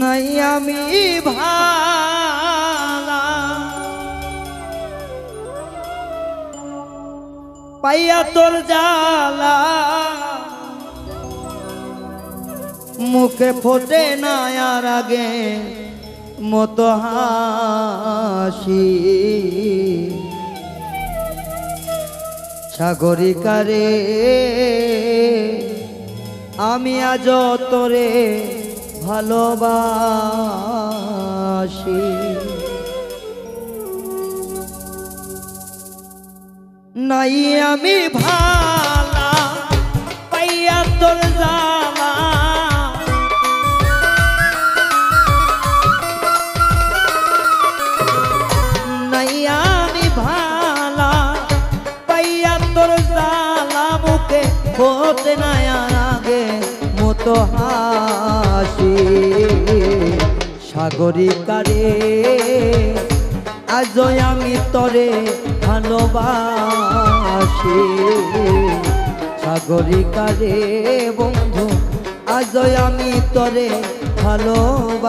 নাই আমি ভালা। পাইয়া তোর জালা মুখে ফোটে না আগে মতো হাসি। সাগরিকারে আমি আজ তোরে ভালোবাসি। নাই আমি ভালা, পাইয়া তোর জালা নাই আমি ভালা, পাইয়া তোর জালা মুখে হতে আগে, মতো হাসি সাগরিকারে। আজ আমি তরে ভালোবাসি। সাগরিকারে বন্ধু আজ আমি তরে ভালোবাসি।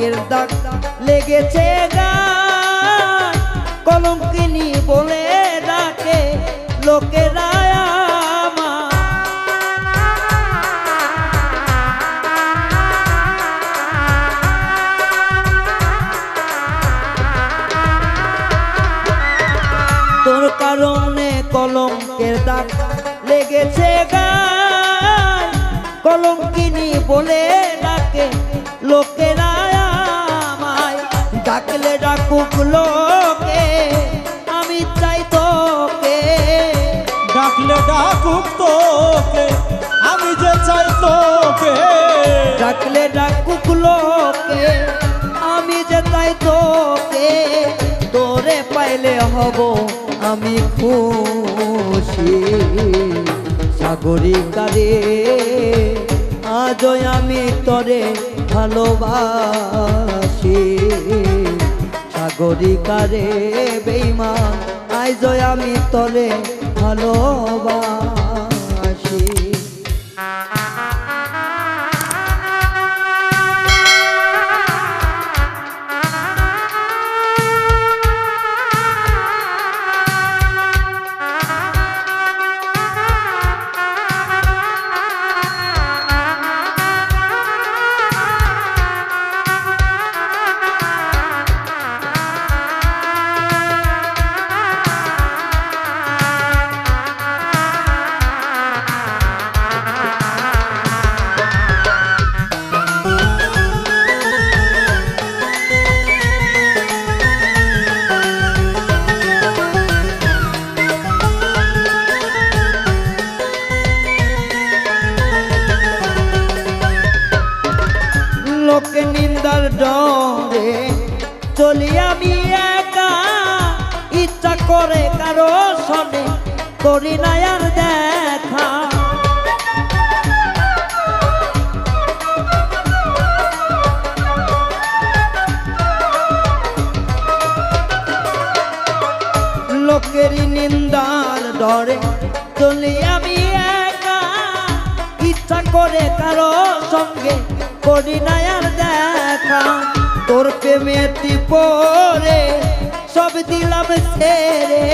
কলঙ্কের দাগ লেগেছে গান কলঙ্কিনী বলে ডাকে লোকেরা। তোর কারণে কলঙ্কের দাগ লেগেছে গান কলঙ্কিনী বলে ডাকে আমায় ডাকলে ডাকুক লোকে আমি চাই তোকে। ডাকলে ডাকুক তোকে আমি যে চাই তোকে। ডাকলে ডাকুক লোকে আমি যে চাই তোকে। তোরে পাইলে হব আমি খুশি। সাগরিকারে আজ আমি তরে ভালোবাসি। সাগরিকারে বেইমা আইজয় আমি তলে ভালোবাসি। করি না আর দেখা। লোকেরই নিন্দার ডরে চলি আমি একা। ইচ্ছা করে কারও সঙ্গে করি না আর দেখা। তোর প্রেমেতি পরে সব দিলাম ছেড়ে।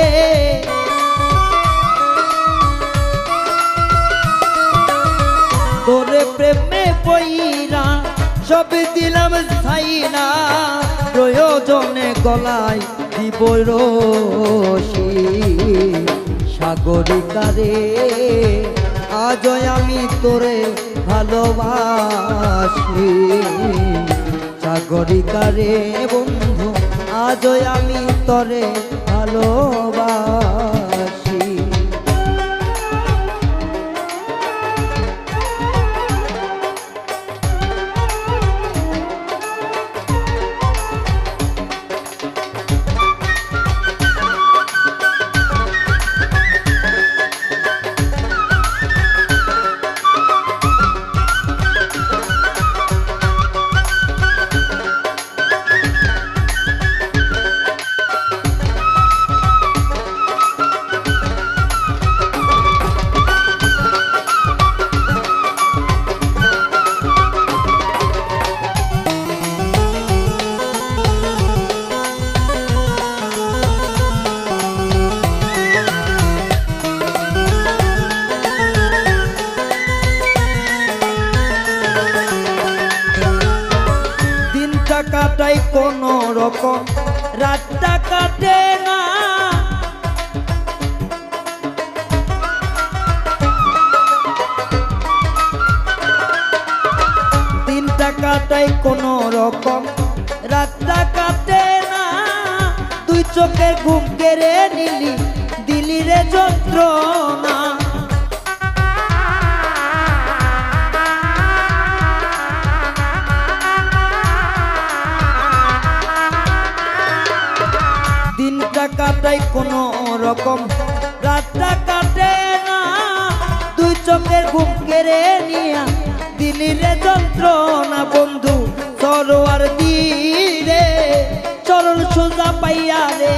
তোরে প্রেমে পইরা, সব দিলাম ছাইনা প্রয়োজনে গলায় দিব রশি। সাগরিকারে আজ আমি তোরে ভালোবাসি। সাগরিকারে, বন্ধু আজ আমি তোরে ভালোবাসি। কাটাই কোন রকম। রাতটা কাটে না। দিনটা কাটাই কোন রকম। রাতটা কাটে না। দুই চোখের ঘুম কেড়ে নিলি, দিলি রে যন্ত্রণা। দিনটা কাটাই কোনো রকম। রাতটা কাটে না, দুই চোখের ঘুম কেড়ে নিয়া। দিলিরে যন্ত্রণা বন্ধু, সরোয়ার দিরে চরণ সোজা পাইয়া রে।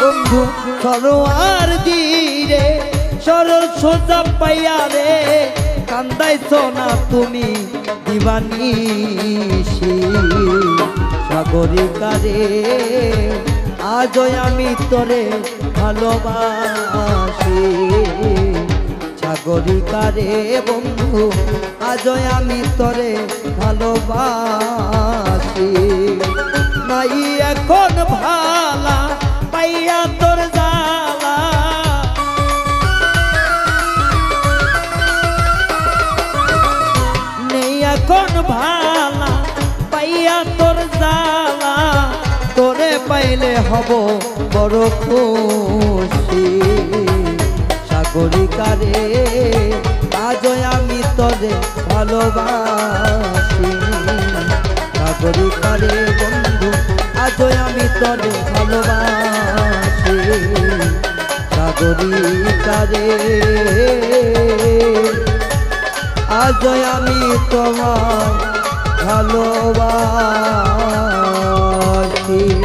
বন্ধু, সরোয়ার দিরে সরল সোজা পাইয়া রে। কান্দাইছ না তুমি দিবানিসি সাগরিকারে আজ আমি তোরে ভালোবাসি। সাগরিকারে বন্ধু আজ আমি তোরে ভালোবাসি। নাই এখন ভালা পাইয়া হব বড় খুশি। সাগরিকারে, আজ আমি তোরে ভালোবাসি। সাগরিকারে বন্ধু, আজ আমি তোরে ভালোবাসি। সাগরিকারে, আজ আমি তোমার ভালোবাসি।